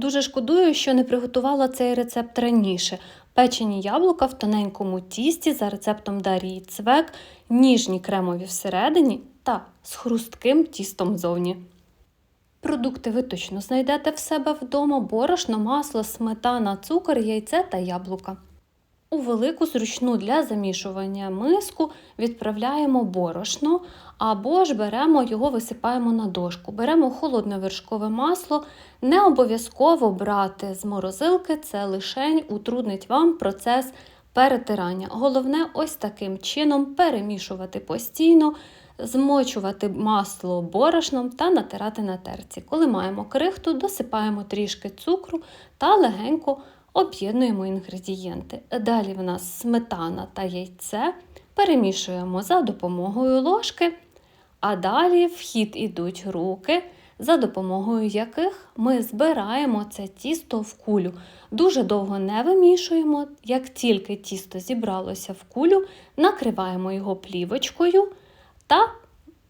Дуже шкодую, що не приготувала цей рецепт раніше. Печені яблука в тоненькому тісті за рецептом Дарії Цвек, ніжні кремові всередині та з хрустким тістом зовні. Продукти ви точно знайдете в себе вдома: борошно, масло, сметана, цукор, яйце та яблука. У велику зручну для замішування миску відправляємо борошно або ж беремо його, висипаємо на дошку. Беремо холодне вершкове масло. Не обов'язково брати з морозилки, це лишень утруднить вам процес перетирання. Головне, ось таким чином перемішувати постійно, змочувати масло борошном та натирати на терці. Коли маємо крихту, досипаємо трішки цукру та легенько об'єднуємо інгредієнти. Далі в нас сметана та яйце перемішуємо за допомогою ложки, а далі в хід ідуть руки, за допомогою яких ми збираємо це тісто в кулю. Дуже довго не вимішуємо. Як тільки тісто зібралося в кулю, накриваємо його плівочкою та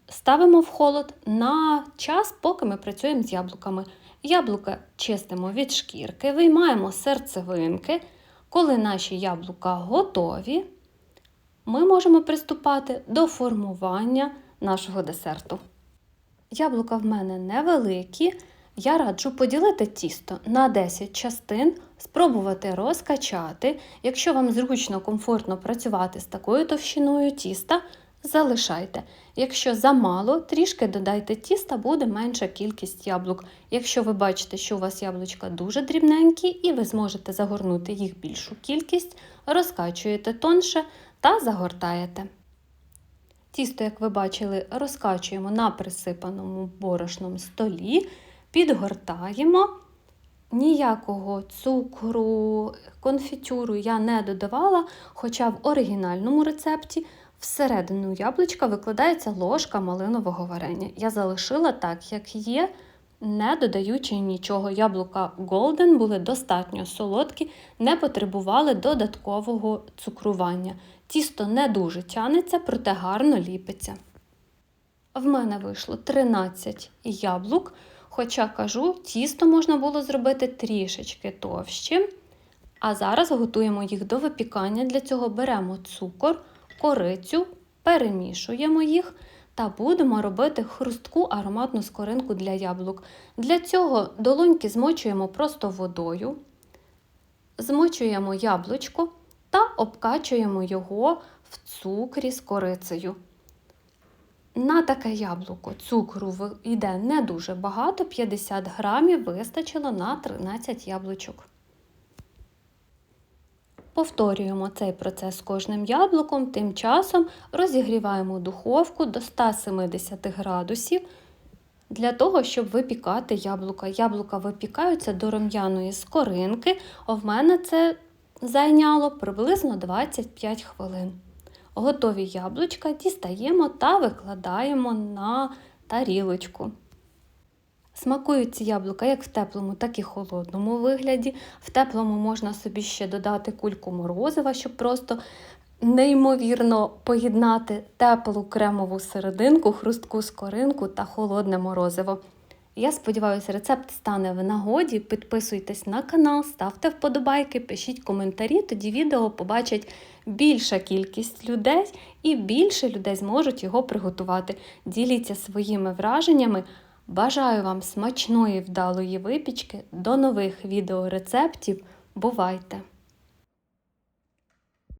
ставимо в холод на час, поки ми працюємо з яблуками. Яблука чистимо від шкірки, виймаємо серцевинки. Коли наші яблука готові, ми можемо приступати до формування нашого десерту. Яблука в мене невеликі. Я раджу поділити тісто на 10 частин, спробувати розкачати. Якщо вам зручно, комфортно працювати з такою товщиною тіста, залишайте. Якщо замало, трішки додайте тіста, буде менша кількість яблук. Якщо ви бачите, що у вас яблучка дуже дрібненькі і ви зможете загорнути їх більшу кількість, розкачуєте тонше та загортаєте. Тісто, як ви бачили, розкачуємо на присипаному борошном столі, підгортаємо. Ніякого цукру, конфітюру я не додавала, хоча в оригінальному рецепті всередину яблучка викладається ложка малинового варення. Я залишила так, як є, не додаючи нічого. Яблука Golden були достатньо солодкі, не потребували додаткового цукрування. Тісто не дуже тянеться, проте гарно ліпиться. В мене вийшло 13 яблук, хоча кажу, тісто можна було зробити трішечки товще. А зараз готуємо їх до випікання. Для цього беремо цукор, корицю, перемішуємо їх та будемо робити хрустку ароматну скоринку для яблук. Для цього долоньки змочуємо просто водою, змочуємо яблучко та обкачуємо його в цукрі з корицею. На таке яблуко цукру йде не дуже багато, 50 грамів вистачило на 13 яблучок. Повторюємо цей процес з кожним яблуком, тим часом розігріваємо духовку до 170 градусів для того, щоб випікати яблука. Яблука випікаються до рум'яної скоринки, а в мене це зайняло приблизно 25 хвилин. Готові яблучка дістаємо та викладаємо на тарілочку. Смакують ці яблука як в теплому, так і холодному вигляді. В теплому можна собі ще додати кульку морозива, щоб просто неймовірно поєднати теплу кремову серединку, хрустку скоринку та холодне морозиво. Я сподіваюся, рецепт стане в нагоді. Підписуйтесь на канал, ставте вподобайки, пишіть коментарі, тоді відео побачать більша кількість людей і більше людей зможуть його приготувати. Діліться своїми враженнями. Бажаю вам смачної вдалої випічки. До нових відеорецептів. Бувайте!